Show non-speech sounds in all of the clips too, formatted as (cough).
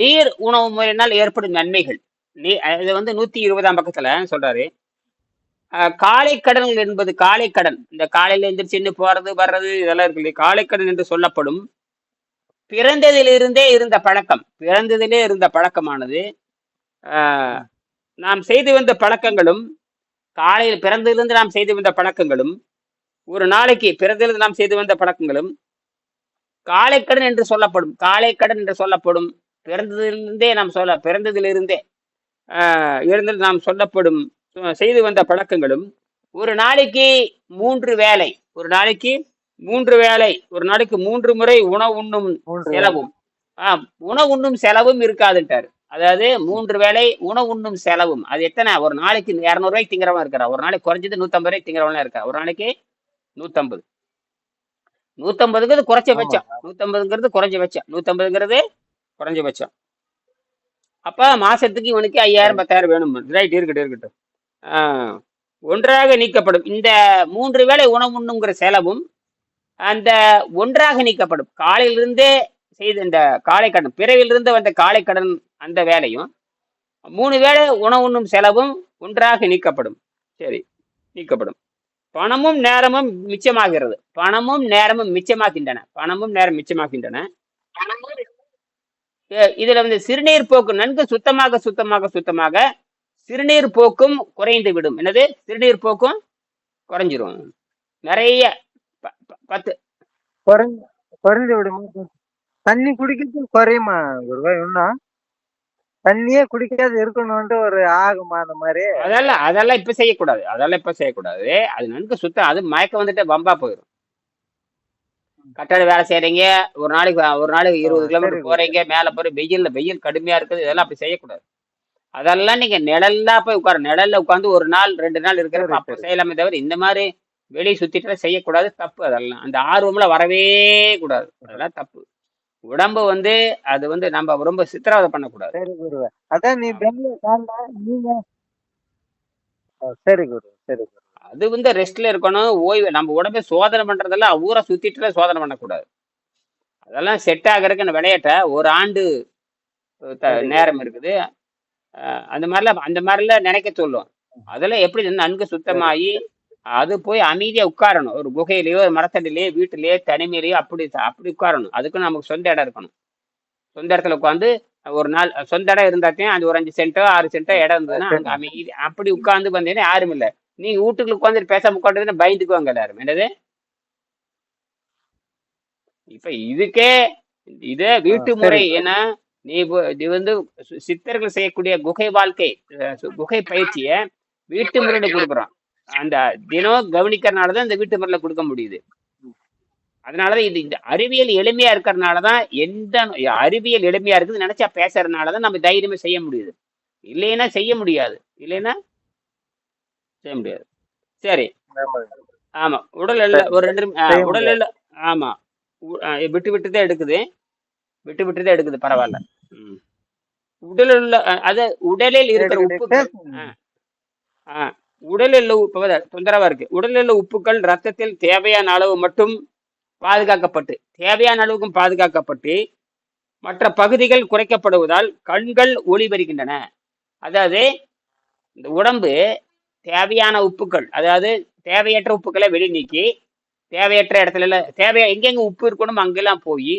நீர் உணவு முறையினால் ஏற்படும் நன்மைகள். நீ இது வந்து நூத்தி இருபதாம் பக்கத்துல சொல்றாரு. காலை கடன்கள் என்பது காலை கடன் இந்த காலையில எந்திரிச்சின்னு போறது வர்றது இதெல்லாம் இருக்கு காலை கடன் என்று சொல்லப்படும். பிறந்ததிலிருந்தே இருந்த பழக்கம். பிறந்ததிலே இருந்த பழக்கமானது. நாம் செய்து வந்த பழக்கங்களும் காலையில் பிறந்ததிலிருந்து நாம் செய்து வந்த பழக்கங்களும் ஒரு நாளைக்கு பிறந்ததிலிருந்து நாம் செய்து வந்த பழக்கங்களும் காலைக்கடன் என்று சொல்லப்படும். காலைக்கடன் என்று சொல்லப்படும். பிறந்ததிலிருந்தே நாம் சொல்ல பிறந்ததிலிருந்தே ஆஹ் இருந்து நாம் சொல்லப்படும் செய்து வந்த பழக்கங்களும் ஒரு நாளைக்கு மூன்று வேளை ஒரு நாளைக்கு மூன்று வேளை ஒரு நாளைக்கு மூன்று முறை உணவு உண்ணும் செலவும். ஆஹ் உணவு உண்ணும் செலவும் இருக்காதுன்ட்டாரு. அதாவது மூன்று வேளை உணவு உண்ணும் செலவும். அது எத்தனை? ஒரு நாளைக்கு இரநூறுவாய்க்கு திங்கிறவன் இருக்கிறான். ஒரு நாளைக்கு குறைஞ்சது நூத்தம்பது ரூபாய்க்கு திங்கிறவன் இருக்கா ஒரு நாளைக்கு நூத்தம்பது. நூத்தம்பதுங்கிறது குறைஞ்சபட்சம் நூத்தம்பதுங்கிறது குறைஞ்சபட்சம் நூத்தம்பதுங்கிறது குறைஞ்சபட்சம் அப்ப மாசத்துக்கு இவனுக்கு ஐயாயிரம் பத்தாயிரம் வேணும். ரைட் இருக்கட்டும் இருக்கட்டும். ஒன்றாக நீக்கப்படும். இந்த மூன்று வேளை உணவு உண்ணுங்கிற செலவும் அந்த ஒன்றாக நீக்கப்படும். காலையிலிருந்தே செய்த இந்த காலை கடன் பிறவிலிருந்து வந்த காலை கடன் அந்த வேலையும் மூணு வேளை உணவு உண்ணும் செலவும் ஒன்றாக நீக்கப்படும். சரி நீக்கப்படும். பணமும் நேரமும் மிச்சமாகிறது. பணமும் நேரமும் மிச்சமாக்கின்றன பணமும் நேரம் மிச்சமாகின்றன. இதுல வந்து சிறுநீர் போக்கு நன்கு சுத்தமாக சுத்தமாக சுத்தமாக சிறுநீர் போக்கும் குறைந்து விடும். என்னது? சிறுநீர் போக்கும் குறைஞ்சிரும். நிறைய ப- பத்து. குறைஞ்சு விடும். தண்ணி குடிக்கிறது குறையுமா குருவா? என்ன? தண்ணியே குடிக்காது இருக்கணும்ட்டு ஒரு ஆகுமா அந்த மாதிரி? அதெல்லாம் அதெல்லாம் இப்ப செய்யக்கூடாது. அதெல்லாம் இப்ப செய்யக்கூடாது. அது நன்கு சுத்தம் அது மயக்கம் வந்துட்டு பம்பா போயிடும் கட்டட வேலை செய்றீங்க ஒரு நாளைக்கு ஒரு நாளைக்கு இருபது கிலோமீட்டர். போறீங்க மேல போற வெயில்ல வெயில் கடுமையா இருக்குது இதெல்லாம் அப்படி செய்யக்கூடாது. அதெல்லாம் நீங்க நிழல்லா போய் உட்கார நிழல்ல உட்காந்து ஒரு நாள் ரெண்டு நாள் இருக்கிறப்ப சரி, அப்ப. செய்யலாமே தவிர இந்த மாதிரி வெளியே சுத்திட்டு செய்யக்கூடாது தப்பு. அதெல்லாம் அந்த ஆர்வம்ல வரவே கூடாது. அதெல்லாம் தப்பு. உடம்பு வந்து அது வந்து நம்ம ரொம்ப சித்திரவதை பண்ணக்கூடாது. சரி குருவே. அதான் நீ பெங்களூர் நீங்க சரி குரு சரி குரு. அது வந்து ரெஸ்ட்ல இருக்கணும் ஓய்வு நம்ம உடம்பை சோதனை பண்றதெல்லாம் ஊரை சுத்திட்டு சோதனை பண்ணக்கூடாது. அதெல்லாம் செட் ஆகிறதுக்கு விளையாட்ட ஒரு ஆண்டு த- சரி. நேரம் இருக்குது. அஹ் அந்த மாதிரிலாம் அந்த மாதிரிலாம் நினைக்க சொல்லும். அதெல்லாம் எப்படி நன்கு சுத்தமாகி அது போய் அமைதியா உட்காரணும். ஒரு குகையிலயோ ஒரு மரத்தடியிலயோ வீட்டிலேயோ தனிமையிலயோ அப்படி அப்படி உட்காரணும். அதுக்கும் நமக்கு சொந்த இடம் இருக்கணும். சொந்த இடத்துல உட்காந்து ஒரு நாள் சொந்த இடம் இருந்தாத்தையும் அது ஒரு அஞ்சு சென்ட்டோ ஆறு சென்ட்டோ இடம் இருந்ததுன்னா அங்க (laughs) அமைதி அப்படி உட்கார்ந்து வந்தீங்கன்னா யாரும் இல்லை. நீங்க வீட்டுக்குள்ள உட்காந்து பேசாம உட்காந்துன்னா பயந்துக்குவாங்க எல்லாரும். என்னது? இப்ப இதுக்கே இது வீட்டு முறை. ஏன்னா நீ இது வந்து சித்தர்கள் செய்யக்கூடிய குகை வாழ்க்கை குகை பயிற்சிய வீட்டு முறையில கொடுக்குறோம். அந்த தினம் கவனிக்கிறனாலதான் இந்த வீட்டு முறையில கொடுக்க முடியுது. அதனாலதான் இது இந்த அறிவியல் எளிமையா இருக்கிறதுனாலதான் எந்த அறிவியல் எளிமையா இருக்குது நினைச்சா பேசுறதுனாலதான் நம்ம தைரியமா செய்ய முடியுது. இல்லைன்னா செய்ய முடியாது. இல்லைன்னா செய்ய முடியாது. சரி. ஆமா. உடல் எல்ல சரி. ஒரு ரெண்டு உடல் எல்ல ஆமா. விட்டு விட்டு தான் எடுக்குது. விட்டு விட்டு தான் எடுக்குது. பரவாயில்ல. உடலில் உள்ள அது உடலில் இருக்கிற. ஆ, ஆ, உடலில் உள்ள உப்பு தொந்தரவா இருக்கு. உடலில் உள்ள உப்புக்கள் ரத்தத்தில் தேவையான அளவு மட்டும் பாதுகாக்கப்பட்டு தேவையான அளவுக்கும் பாதுகாக்கப்பட்டு மற்ற பகுதிகள் குறைக்கப்படுவதால் கண்கள் ஒளி பெறுகின்றன அதாவது இந்த உடம்பு தேவையான உப்புக்கள் அதாவது தேவையற்ற உப்புக்களை வெளி நீக்கி தேவையற்ற இடத்துல தேவை எங்கெங்க உப்பு இருக்கணும் அங்கெல்லாம் போய்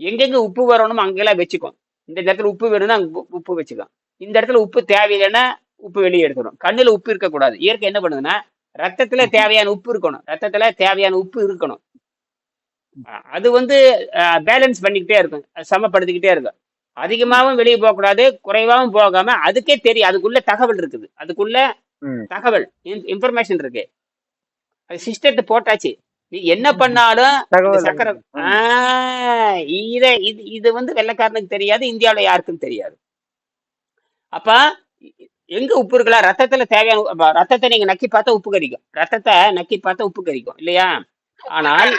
எங்கெங்க உப்பு வரணும் அங்கெல்லாம் வச்சுக்கும். இந்த இடத்துல உப்பு வேணும்னா அங்கே உப்பு- உப்பு வச்சுக்கும் இந்த இடத்துல உப்பு தேவையில்லைன்னா உப்பு வெளியே எடுத்துடும் கண்ணுல உப்பு இருக்கக்கூடாது. இயற்கை என்ன பண்ணுதுன்னா ரத்தத்துல தேவையான உப்பு இருக்கணும். ரத்தத்துல தேவையான உப்பு இருக்கணும். அது வந்து பேலன்ஸ் பண்ணிக்கிட்டே இருக்கும். சமப்படுத்திக்கிட்டே இருக்கும். அதிகமாகவும் வெளியே போகக்கூடாது குறைவாகவும் போகாம அதுக்கே தெரியும். அதுக்குள்ள தகவல் இருக்குது. அதுக்குள்ள. தகவல் இன்ஃபர்மேஷன் இருக்கு. அது சிஸ்டத்தை போட்டாச்சு. நீ என்ன பண்ணாலும் சக்கரை இத இது இது வந்து வெள்ளைக்காரனுக்கு தெரியாது இந்தியாவுல யாருக்கும் தெரியாது. அப்ப எங்க உப்பு இருக்கலாம் ரத்தத்துல தேவையான ரத்தத்தை நீங்க நக்கி பார்த்தா உப்பு கரிக்கும். ரத்தத்தை நக்கி பார்த்தா உப்பு கரிக்கும். இல்லையா? ஆனால்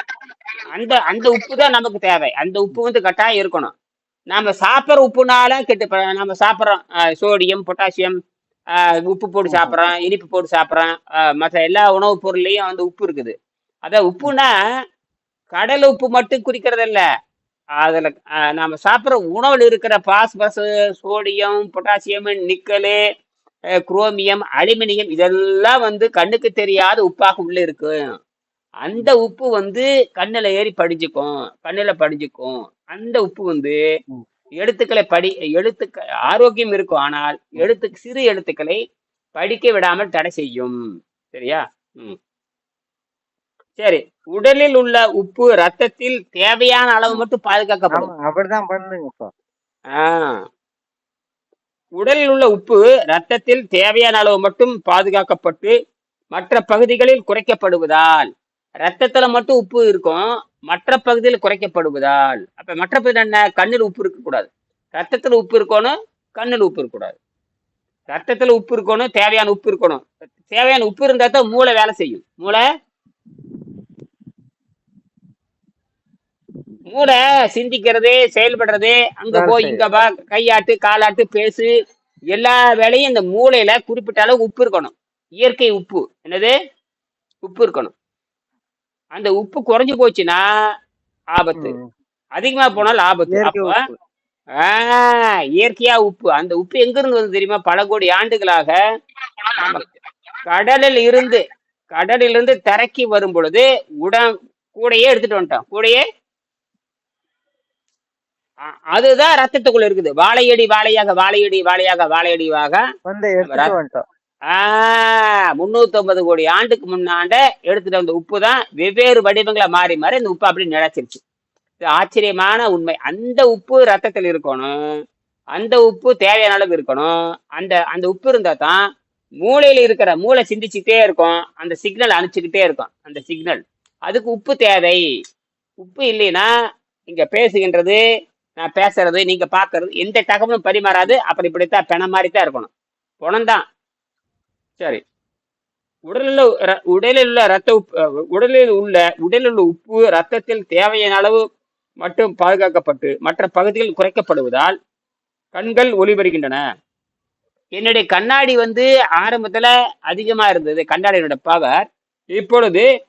அந்த அந்த உப்பு தான் நமக்கு தேவை. அந்த உப்பு வந்து கட்டாயம் இருக்கணும். நாம சாப்பிட்ற உப்புனால கெட்டு நம்ம சாப்பிட்றோம். சோடியம் பொட்டாசியம் உப்பு போட்டு சாப்பிட்றோம் இனிப்பு போட்டு சாப்பிட்றோம். மற்ற எல்லா உணவுப் பொருள்லையும் வந்து உப்பு இருக்குது. அதான் உப்புனா கடல் உப்பு மட்டும் குறிக்கிறது இல்ல அதில் நாம சாப்பிட்ற உணவில் இருக்கிற phosphorus sodium potassium nickel chromium aluminium இதெல்லாம் வந்து கண்ணுக்கு தெரியாத உப்பாக உள்ள இருக்கு. அந்த உப்பு வந்து கண்ணுல ஏறி படிஞ்சுக்கும். கண்ணுல படிஞ்சுக்கும். அந்த உப்பு வந்து. எழுத்துக்களை படி எழுத்துக்க ஆரோக்கியம் இருக்கும். ஆனால் எழுத்து சிறு எழுத்துக்களை படிக்க விடாமல் தடை செய்யும். சரியா? சரி. உடலில் உள்ள உப்பு ரத்தத்தில் தேவையான அளவு மட்டும் பாதுகாக்கப்படும். அப்படிதான் பண்ணுங்க இப்போ. ஆ. உடலில் உள்ள உப்பு ரத்தத்தில் தேவையான அளவு மட்டும் பாதுகாக்கப்பட்டு மற்ற பகுதிகளில் குறைக்கப்படுவதால் ரத்தத்துல மட்டும் உப்பு இருக்கும் மற்ற பகுதியில் குறைக்கப்படுவதால். அப்ப மற்ற பகுதி என்ன? கண்ணில் உப்பு இருக்கக்கூடாது. ரத்தத்துல உப்பு இருக்கணும் கண்ணில் உப்பு இருக்கக்கூடாது. ரத்தத்துல உப்பு இருக்கணும் தேவையான உப்பு இருக்கணும். தேவையான உப்பு இருந்தா தான் மூளை வேலை செய்யும். மூளை மூளை சிந்திக்கிறது செயல்படுறது அங்க போய். இங்க வா கையாட்டு காலாட்டு பேசு எல்லா வேலையும் இந்த மூளையில குறிப்பிட்ட அளவு உப்பு இருக்கணும். இயற்கை உப்பு. என்னது? உப்பு இருக்கணும். அந்த உப்பு குறைஞ்சு போச்சுன்னா ஆபத்து. அதிகமா போனால் ஆபத்து அப்போ இயற்கையா உப்பு. அந்த உப்பு எங்க இருந்து வருது தெரியுமா? பல கோடி ஆண்டுகளாக கடலில் இருந்து கடலில் இருந்து தரைக்கு வரும் பொழுது உடம் கூடையே எடுத்துட்டு வந்துட்டோம். கூடையே அதுதான் ரத்தத்துக்குள்ள இருக்குது. வாழையடி வாழையாக வாழையடி வாழையாக வாழையடிவாக முன்னூத்தி கோடி ஆண்டுக்கு முன்னாண்ட எடுத்துட்டு வந்த உப்பு தான் வெவ்வேறு வடிவங்களா மாறி மாறி இந்த உப்பு அப்படி நிலைச்சிருச்சு. இது ஆச்சரியமான உண்மை. அந்த உப்பு ரத்தத்தில் இருக்கணும். அந்த உப்பு தேவையான அளவு இருக்கணும். அந்த அந்த உப்பு இருந்தா தான் மூளையில இருக்கிற மூளை சிந்திச்சுக்கிட்டே இருக்கும். அந்த சிக்னல் அனுப்பிச்சுக்கிட்டே இருக்கும். அந்த சிக்னல். அதுக்கு உப்பு தேவை. உப்பு இல்லைன்னா இங்க பேசுகின்றது நான் பேசுறது நீங்க பாக்குறது எந்த தகவலும் பரிமாறாது. அப்புறம் இப்படித்தான் பெண மாதிரி தான் இருக்கணும். பணம்தான் சரி. உடலில் உள்ள ர- உடலில் உள்ள ரத்த உப்பு உடலில் உள்ள உடலில் உள்ள உப்பு ரத்தத்தில் தேவையான அளவு மட்டும் பாதுகாக்கப்பட்டு மற்ற பகுதிகள் குறைக்கப்படுவதால் கண்கள் ஒளி பெறுகின்றன என்னுடைய கண்ணாடி வந்து ஆரம்பத்துல அதிகமா இருந்தது. கண்ணாடியோட பவர் இப்பொழுது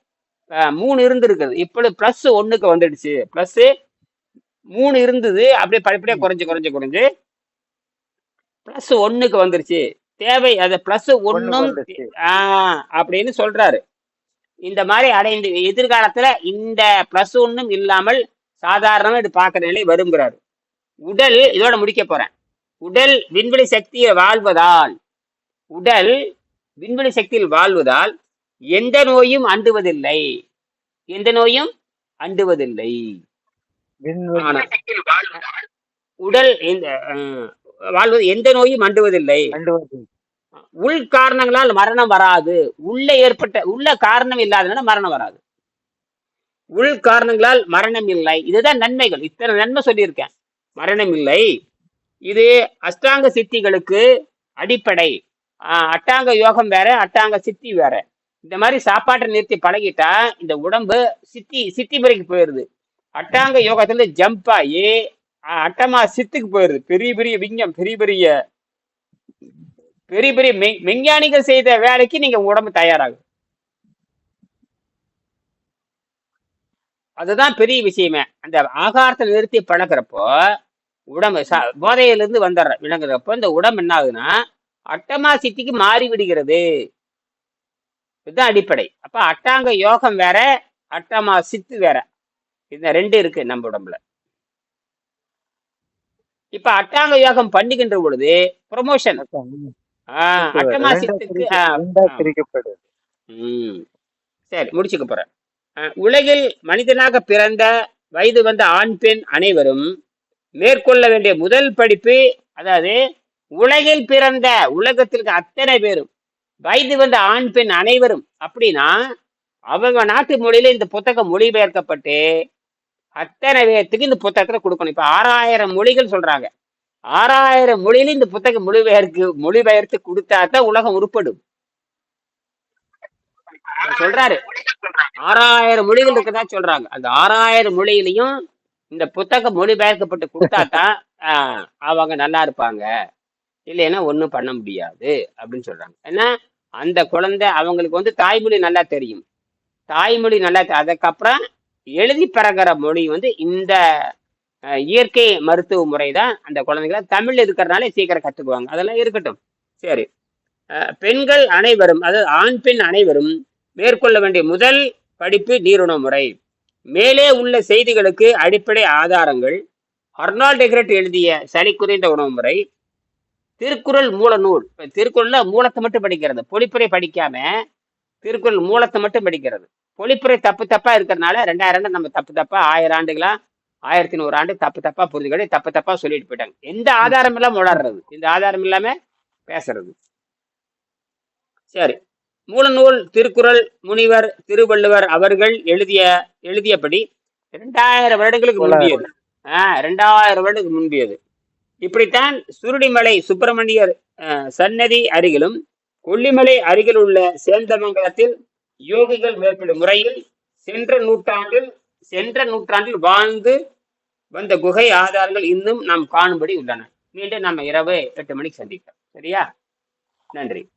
மூணு இருந்திருக்குது. இப்பொழுது பிளஸ் ஒன்றுக்கு வந்துடுச்சு. பிளஸ் மூணு இருந்தது அப்படியே படிப்படியா குறைஞ்சு குறைஞ்சு குறைஞ்சு. பிளஸ் ஒண்ணுக்கு வந்துருச்சு. தேவை அது பிளஸ் ஒன்னும் ஆஹ் அப்படின்னு சொல்றாரு. இந்த மாதிரி அடைந்து எதிர்காலத்துல இந்த பிளஸ் ஒன்னும் இல்லாமல் சாதாரணமா இது பார்க்கிற நிலை வருங்கிறாரு உடல் இதோட முடிக்க போறேன். உடல் விண்வெளி சக்தியை வாழ்வதால் உடல் விண்வெளி சக்தியில் வாழ்வதால் எந்த நோயும் அண்டுவதில்லை. எந்த நோயும் அண்டுவதில்லை. உடல் இந்த வாழ்வது எந்த நோயும் அண்டுவதில்லை. உள் காரணங்களால் மரணம் வராது. உள்ள ஏற்பட்ட உள்ள காரணம் இல்லாதனால மரணம் வராது. உள் காரணங்களால் மரணம் இல்லை. இதுதான் நன்மைகள். இத்தனை நன்மை சொல்லியிருக்கேன். மரணம் இல்லை. இது அஷ்டாங்க சித்திகளுக்கு அடிப்படை. ஆஹ் அட்டாங்க யோகம் வேற அட்டாங்க சித்தி வேற. இந்த மாதிரி சாப்பாட்டை நிறுத்தி பழகிட்டா இந்த உடம்பு சித்தி சித்தி முறைக்கு போயிருது அட்டாங்க யோகத்துல ஜம்ப் ஆகி அட்டமா சித்துக்கு போயிருது பெரிய பெரிய விஞ்ஞம் பெரிய பெரிய பெரிய பெரிய விஞ்ஞானிகள் செய்த வேலைக்கு நீங்க உடம்பு தயாராகும். அதுதான் பெரிய விஷயமே. அந்த ஆகாரத்தை நிறுத்தி பழக்கிறப்போ உடம்பு போதையிலிருந்து வந்துடுற விளங்குறப்போ இந்த உடம்பு என்ன ஆகுதுன்னா அட்டமா சித்திக்கு மாறி விடுகிறது. இதுதான் அடிப்படை. அப்ப அட்டாங்க யோகம் வேற அட்டமா சித்து வேற. இந்த ரெண்டு இருக்கு நம்ம உடம்புல. இப்ப அட்டாங்க யோகம் பண்ணுகின்ற பொழுது ப்ரொமோஷன் சரி முடிச்சுக்க போறேன். உலகில் மனிதனாக பிறந்த வயது வந்த ஆண் பெண் அனைவரும் மேற்கொள்ள வேண்டிய முதல் படிப்பு அதாவது உலகில் பிறந்த உலகத்திற்கு அத்தனை பேரும் வயது வந்த ஆண் பெண் அனைவரும் அப்படின்னா அவங்க நாட்டு மொழியில இந்த புத்தகம் மொழிபெயர்க்கப்பட்டு அத்தனை பேர்த்துக்கு இந்த புத்தகத்துல கொடுக்கணும். இப்ப ஆறாயிரம் மொழிகள் சொல்றாங்க. ஆறாயிரம் மொழியில இந்த புத்தகம் மொழிபெயர்க்கு மொழிபெயர்த்து கொடுத்தா தான் உலகம் உருப்படும். சொல்றாரு. ஆறாயிரம் மொழிகள் இருக்கதா சொல்றாங்க. அந்த ஆறாயிரம் மொழியிலையும் இந்த புத்தகம் மொழிபெயர்க்கப்பட்டு கொடுத்தாதான் ஆஹ், அவங்க நல்லா இருப்பாங்க. இல்லைன்னா ஒண்ணும் பண்ண முடியாது அப்படின்னு சொல்றாங்க. ஏன்னா அந்த குழந்தை அவங்களுக்கு வந்து தாய்மொழி நல்லா தெரியும். தாய்மொழி நல்லா அதுக்கப்புறம் எழுதி பறக்கிற மொழி வந்து இந்த இயற்கை மருத்துவ முறை தான் அந்த குழந்தைகளை தமிழ் இருக்கிறனாலே சீக்கிரம் கற்றுக்குவாங்க அதெல்லாம் இருக்கட்டும். சரி. பெண்கள் அனைவரும் அதாவது ஆண் பெண் அனைவரும் மேற்கொள்ள வேண்டிய முதல் படிப்பு நீருணவு முறை மேலே உள்ள செய்திகளுக்கு அடிப்படை ஆதாரங்கள். அர்னால்ட் டெக்ரட் எழுதிய சளி குறைந்த உணவு முறை திருக்குறள் மூல நூல் இப்ப திருக்குறள்ல மூலத்தை மட்டும் படிக்கிறது. பொழிப்புரை படிக்காம திருக்குறள் மூலத்தை மட்டும் படிக்கிறது. பொழிப்புரை தப்பு தப்பா இருக்கிறதுனால ரெண்டாயிரம் நம்ம தப்பு தப்பா ஆயிரம் ஆண்டுகளா ஆயிரத்தி நூறு ஆண்டு தப்பு தப்பா புரிஞ்சுக்கிட்டு தப்பு தப்பா சொல்லிட்டு போயிட்டாங்க. எந்த ஆதாரம் இல்லாம உளர்றது இந்த ஆதாரம் இல்லாம பேசுறது? சரி. மூலநூல் திருக்குறள் முனிவர் திருவள்ளுவர் அவர்கள் எழுதிய எழுதியபடி இரண்டாயிரம் வருடங்களுக்கு முன்பியது ஆஹ் ரெண்டாயிரம் வருடத்துக்கு முன்பியது இப்படித்தான் சுருடிமலை சுப்பிரமணியர் சன்னதி அருகிலும் கொல்லிமலை அருகில் உள்ள சேந்தமங்கலத்தில் யோகிகள் மேற்கொள்ளும் முறையில் சென்ற நூற்றாண்டில் சென்ற நூற்றாண்டில் வாழ்ந்து வந்த குகை ஆதாரங்கள் இன்னும் நாம் காணும்படி உள்ளன. மீண்டும் நம்ம இரவு எட்டு மணிக்கு சந்திக்கிறோம் சரியா? நன்றி.